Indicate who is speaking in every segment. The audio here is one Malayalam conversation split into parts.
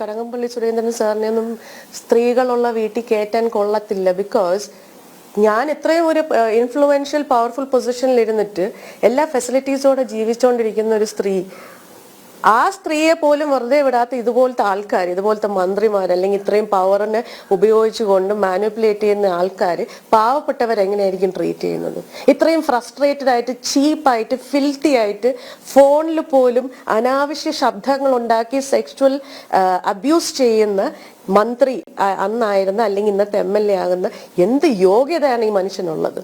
Speaker 1: കടകംപള്ളി സുരേന്ദ്രൻ സാറിനെ ഒന്നും സ്ത്രീകളുള്ള വീട്ടിൽ കയറ്റാൻ കൊള്ളത്തില്ല. ബിക്കോസ് ഞാൻ ഇത്രയും ഒരു ഇൻഫ്ലുവൻഷ്യൽ പവർഫുൾ പൊസിഷനിൽ ഇരുന്നിട്ട് എല്ലാ ഫെസിലിറ്റീസോടെ ജീവിച്ചുകൊണ്ടിരിക്കുന്ന ഒരു സ്ത്രീ ആ സ്ത്രീയെ പോലും വെറുതെ വിടാത്ത ഇതുപോലത്തെ ആൾക്കാർ ഇതുപോലത്തെ മന്ത്രിമാർ അല്ലെങ്കിൽ ഇത്രയും പവറിനെ ഉപയോഗിച്ചുകൊണ്ട് മാനിപ്പുലേറ്റ് ചെയ്യുന്ന ആൾക്കാർ പാവപ്പെട്ടവർ എങ്ങനെയായിരിക്കും ട്രീറ്റ് ചെയ്യുന്നത്? ഇത്രയും ഫ്രസ്ട്രേറ്റഡ് ആയിട്ട് ചീപ്പായിട്ട് ഫിൽത്തി ആയിട്ട് ഫോണിൽ പോലും അനാവശ്യ ശബ്ദങ്ങൾ ഉണ്ടാക്കി സെക്ച്വൽ അബ്യൂസ് ചെയ്യുന്ന മന്ത്രി അന്നായിരുന്ന അല്ലെങ്കിൽ ഇന്നത്തെ എം എൽ എ ആകുന്ന എന്ത് യോഗ്യതയാണ് ഈ മനുഷ്യനുള്ളത്?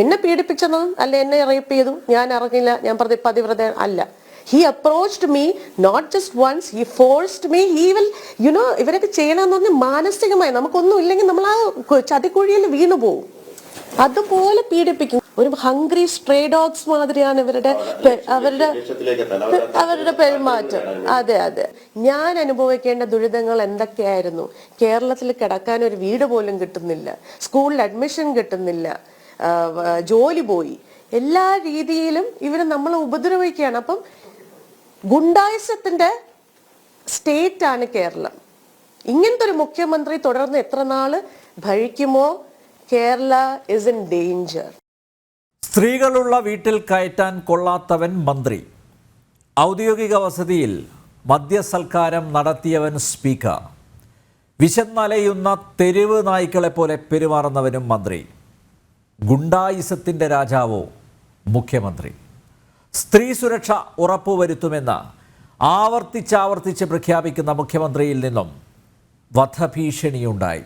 Speaker 1: എന്നെ പീഡിപ്പിച്ചതും അല്ലെ എന്നെ റേപ്പ് ചെയ്തു ഞാൻ അറിഞ്ഞില്ല ഞാൻ പ്രതി പതിവ്രത അല്ല. He approached me not just once he forced me he will you know ഇവരൊക്കെ ചെയ്യണമെന്ന് പറഞ്ഞാൽ മാനസികമായി നമുക്കൊന്നും ഇല്ലെങ്കിൽ നമ്മൾ ആ ചതിക്കുഴിയിൽ വീണു പോകും അതുപോലെ പീഡിപ്പിക്കും. ഒരു ഹംഗ്രി സ്ട്രേ ഡോഗ്സ് മാതിരിയാണ് ഇവരുടെ അവരുടെ അവരുടെ പെരുമാറ്റം. അതെ അതെ. ഞാൻ അനുഭവിക്കേണ്ട ദുരിതങ്ങൾ എന്തൊക്കെയായിരുന്നു? കേരളത്തിൽ കിടക്കാൻ ഒരു വീട് പോലും കിട്ടുന്നില്ല. സ്കൂളിൽ അഡ്മിഷൻ കിട്ടുന്നില്ല. ജോലി പോയി. എല്ലാ രീതിയിലും ഇവരെ നമ്മളെ ഉപദ്രവിക്കുകയാണ്. അപ്പം ഗുണ്ടായുസത്തിന്റെ സ്റ്റേറ്റ് ആണ് കേരളം. ഇങ്ങനത്തെ ഒരു മുഖ്യമന്ത്രി തുടർന്ന് എത്ര നാൾ ഭരിക്കുമോ? കേരള ഇസ് ഇൻ ഡേഞ്ചർ
Speaker 2: സ്ത്രീകളുള്ള വീട്ടിൽ കയറ്റാൻ കൊള്ളാത്തവൻ മന്ത്രി. ഔദ്യോഗിക വസതിയിൽ മദ്യസൽക്കാരം നടത്തിയവൻ സ്പീക്കർ. വിശന്നലയുന്ന തെരുവ് നായ്ക്കളെ പോലെ പെരുമാറുന്നവനും മന്ത്രി. ഗുണ്ടായിസത്തിന്റെ രാജാവോ മുഖ്യമന്ത്രി. സ്ത്രീ സുരക്ഷ ഉറപ്പുവരുത്തുമെന്ന് ആവർത്തിച്ചാവർത്തിച്ച് പ്രഖ്യാപിക്കുന്ന മുഖ്യമന്ത്രിയിൽ നിന്നും വധഭീഷണിയുണ്ടായി.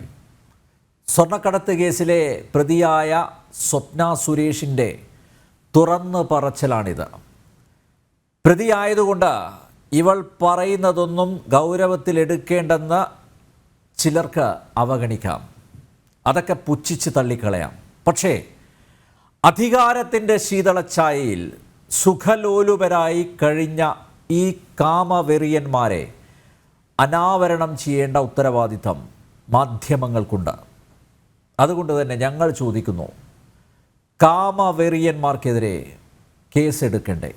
Speaker 2: സ്വർണക്കടത്ത് കേസിലെ പ്രതിയായ സ്വപ്ന സുരേഷിന്റെ തുറന്നു പറച്ചിലാണിത്. പ്രതിയായതുകൊണ്ട് ഇവൾ പറയുന്നതൊന്നും ഗൗരവത്തിലെടുക്കേണ്ടെന്ന് ചിലർക്ക് അവഗണിക്കാം. അതൊക്കെ പുച്ഛിച്ച് തള്ളിക്കളയാം. പക്ഷേ അധികാരത്തിന്റെ ശീതളച്ചായയിൽ സുഖലോലുപരായി കഴിഞ്ഞ ഈ കാമവെറിയന്മാരെ അനാവരണം ചെയ്യേണ്ട ഉത്തരവാദിത്തം മാധ്യമങ്ങൾക്കുണ്ട്. അതുകൊണ്ട് തന്നെ ഞങ്ങൾ ചോദിക്കുന്നു കാമവെറിയന്മാർക്കെതിരെ കേസെടുക്കണ്ടേ?